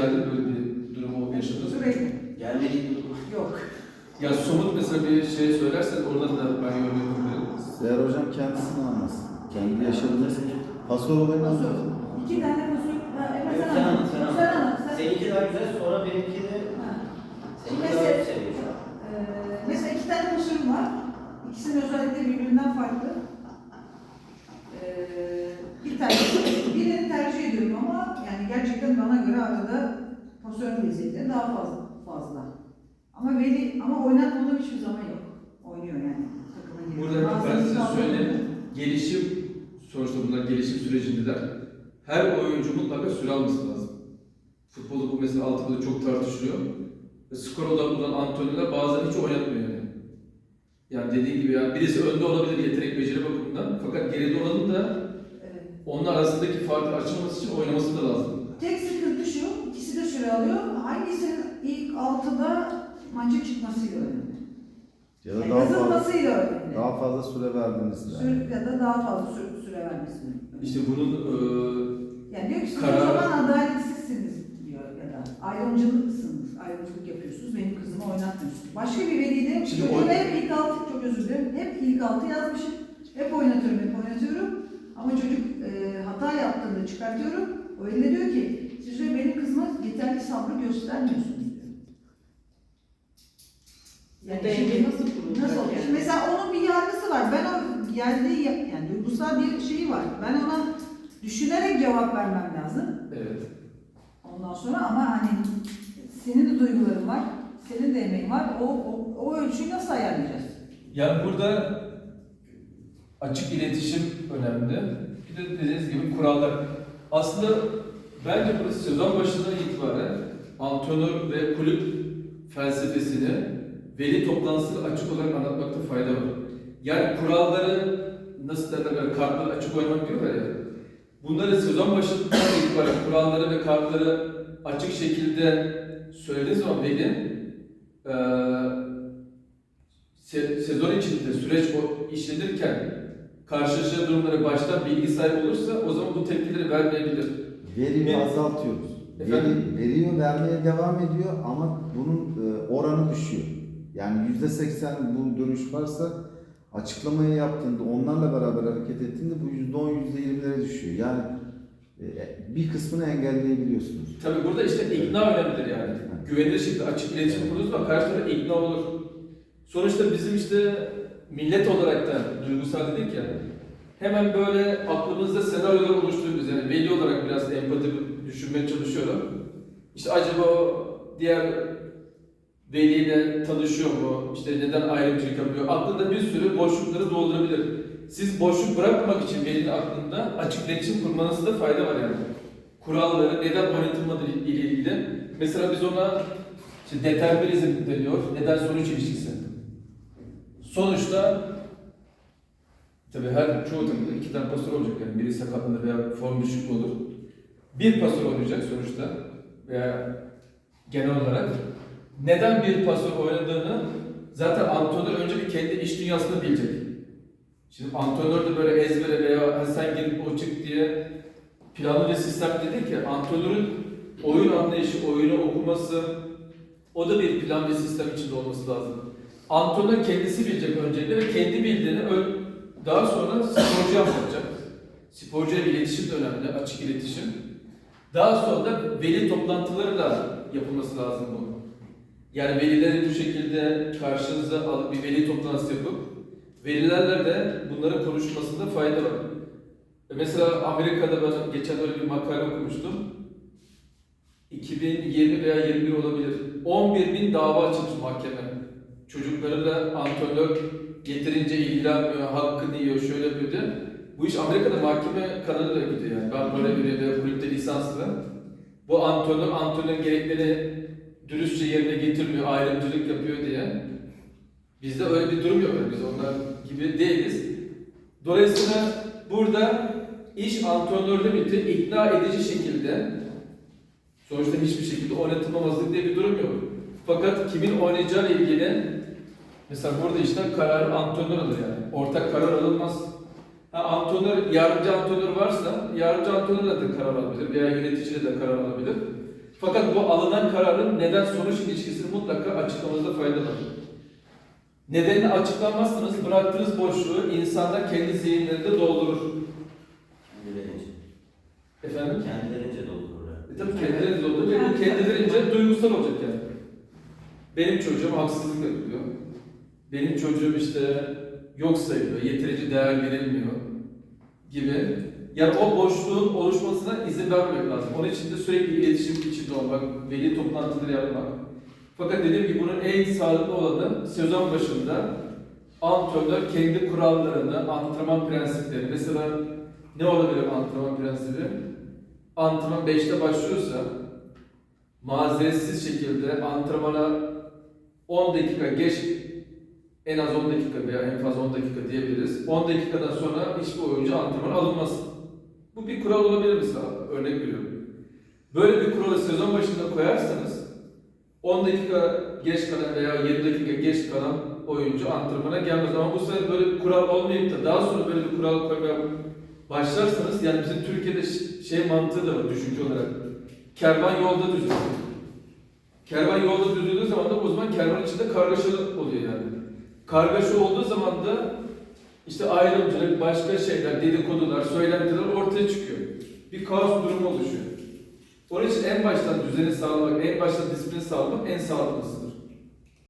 geldi böyle bir durumu yaşadınız mı? Gelmediği durum. Yok. Ya somut mesela bir şey söylersen oradan da ben yorum yapabilirim. Seher hocam kendisini anlasın. Kendi yaşadığınız pasör olayını Nasıl? anlatın. İki tane kusur. Yok, sen anlat. anlat, sen anlat. Sen anlat. Sen- Seninki daha güzel, sonra benimki de... Ha. Seninki Mesela- daha güzel şu an. Ee, mesela iki tane kusurum var. İkisinin özellikleri birbirinden farklı. Ee, bir tane, birini tercih ediyorum ama yani gerçekten bana göre arada pozisyon lezzetleri daha fazla fazla. Ama veli ama oynatmadığım hiçbir zaman yok. Oynuyor yani. Takımın gibi. Burada ben size söyleyeyim. Gelişim, sonuçta bunlar gelişim sürecindeler. Her oyuncu mutlaka süre alması lazım. Futbolda bu mesela altında çok tartışılıyor. Ve skor odaklı olan antrenörler bazen hiç oynatmıyor yani. Yani dediğim gibi yani birisi önde olabilir yetenek beceri bakımından. Fakat geride olanın da Evet. onun arasındaki farkı açılması için oynaması da lazım. Tek ikisi de süre alıyor. Hangisinin ilk altıda maça çıkmasıyla önemli. Ya da Yani daha fazla, yazılmasıyla önemli. daha fazla süre verdiniz. Yani. Sür, ya da daha fazla süre, süre vermesi. İşte bunun eee yani diyor ki siz Karar- o zaman adaletsizsiniz diyor ya da ayrımcılıksınız, ayrımcılık yapıyorsunuz, benim kızımı oynatmıyorsunuz. Başka bir veli de o- hep ilk altı, çok özür dilerim, hep ilk altı yazmışım. Hep oynatıyorum, hep oynatıyorum. Ama çocuk e, hata yaptığında çıkartıyorum. O veli de diyor ki, siz diyor benim kızıma yeterli sabrı göstermiyorsunuz diyor. Yani denge nasıl kurulacak? Nasıl yani? Mesela onun bir yargısı var. Ben o geldiği yani duygusal bir şeyi var. Ben ona düşünerek cevap vermem lazım. evet. Ondan sonra ama hani senin de duyguların var, senin de emeğin var. O, o, o ölçüyü nasıl ayarlayacağız? Yani burada açık iletişim önemli. Bir de dediğiniz gibi kurallar. Aslında bence burası sezon başından itibaren antrenör ve kulüp felsefesini veli toplantısında açık olarak anlatmakta fayda var. Yani kuralları nasıl derler böyle kartları açık oynamak diyorlar ya. Bunları sezon başından itibaren kuralları ve kartları açık şekilde söylediğiniz zaman veli eee se- sezon içinde süreç işlenirken karşılaşacağı durumlara baştan bilgi sahibi olursa o zaman bu tepkileri vermeyebilir. Veriyi Bir- azaltıyoruz. Efendim? Veri, veriyor, vermeye devam ediyor ama bunun e, oranı düşüyor. Yani yüzde seksen bu dönüş varsa açıklamayı yaptığında, onlarla beraber hareket ettiğinde bu yüzde on, yüzde yirmilere düşüyor. Yani e, bir kısmını engelleyebiliyorsunuz. Tabii burada işte ikna önemlidir yani. Güvenilir şekilde açık iletişim kurduğunuz zaman karşı taraf ikna olur. Sonuçta bizim işte millet olarak da duygusal dedik ya. Hemen böyle aklımızda senaryolar oluşturuyoruz yani veli olarak biraz empati düşünmeye çalışıyorum. İşte acaba o diğer veliyle tanışıyor mu? İşte neden ayrımcılık yapıyor? Aklında bir sürü boşlukları doldurabilir. Siz boşluk bırakmamak için velinin aklında açık iletişim kurmanızda fayda var yani. Kuralları, neden oynatılmadığı ile ilgili. Mesela biz ona işte determinizm deniyor, neden sonuç ilişkisi. Sonuçta tabii her çoğu takımda iki tane pasör olacak yani biri sakatlanır veya form düşüklüğü olur. Bir pasör oynayacak sonuçta veya genel olarak neden bir pasör oynadığını zaten antrenör önce bir kendi iş dünyasını bilecek. Şimdi antrenör de böyle ezbere veya "Ha sen girip o çık diye planlı bir sistem dedi ki antrenörün oyun anlayışı, oyunu okuması o da bir plan ve sistem içinde olması lazım. Antrenör kendisi bilecek öncelikle ve kendi bildiğini daha sonra sporcuya anlatacak. Sporcuya iletişim de önemli, açık iletişim. Daha sonra da veli toplantıları da yapılması lazım bu. Yani velileri bu şekilde karşınıza alıp bir veli toplantısı yapıp velilerle de bunların konuşmasında fayda var. Mesela Amerika'da ben geçen öyle bir makale okumuştum. 2020 veya 21 olabilir. 11 bin dava açılmış mahkeme. Çocuklarıyla antrenör yeterince ilgilenmiyor, hakkını yiyor, şöyle yapıyor diye. Bu iş Amerika'da mahkeme kanalıyla gidiyor yani. Ben böyle bir ve kulüpte lisanslı. Bu antrenör, antrenörün gereklerini dürüstçe yerine getirmiyor, ayrımcılık yapıyor diye. Bizde öyle bir durum yok. Biz onlar gibi değiliz. Dolayısıyla burada iş antrenörde bitti. ikna edici şekilde sonuçta hiçbir şekilde oynatılmamazlık diye bir durum yok. Fakat kimin oynayacağı ile ilgili mesela burada işte karar antrenör alır yani. Ortak karar alınmaz. Ha, antrenör, yardımcı antrenör varsa yardımcı antrenörle de karar alabilir veya yöneticiyle de karar alabilir. Fakat bu alınan kararın neden sonuç ilişkisini mutlaka açıklamanızda fayda var. Nedenini açıklamazsanız bıraktığınız boşluğu insanlar kendi zihinlerinde doldurur. Kendilerince. Efendim? Kendilerince doldururlar. E tabii kendileri doldurur ve bu kendilerince duygusal olacak yani. Benim çocuğum haksızlık yapıyor. Benim çocuğum işte yok sayılıyor, yeterince değer verilmiyor gibi. Yani o boşluğun oluşmasına izin vermemek lazım. Onun için de sürekli iletişim içinde olmak, veli toplantıları yapmak. Fakat dediğim gibi bunun en sağlıklı olanı sezon başında antrenör kendi kurallarını, antrenman prensipleri. Mesela ne olabilir antrenman prensibi? Antrenman 5'te başlıyorsa mazeretsiz şekilde antrenmana 10 dakika geç en az 10 dakika veya en fazla 10 dakika diyebiliriz. 10 dakikadan sonra hiçbir oyuncu antrenmana alınmaz. Bu bir kural olabilir mesela. Örnek veriyorum. Böyle bir kuralı sezon başında koyarsanız 10 dakika geç kalan veya 20 dakika geç kalan oyuncu antrenmana gelmez. Ama bu sefer böyle bir kural olmayıp da daha sonra böyle bir kural koymaya başlarsanız yani bizim Türkiye'de şey mantığı da var düşünce olarak. Kervan yolda düzülüyor. Kervan yolda düzüldüğü zaman da o zaman kervan içinde kargaşa oluyor yani. Kargaşa olduğu zaman da işte ayrımcılık, başka şeyler, dedikodular, söylentiler ortaya çıkıyor. Bir kaos durumu oluşuyor. Onun için en baştan düzeni sağlamak, en baştan disiplini sağlamak en sağlıklısı.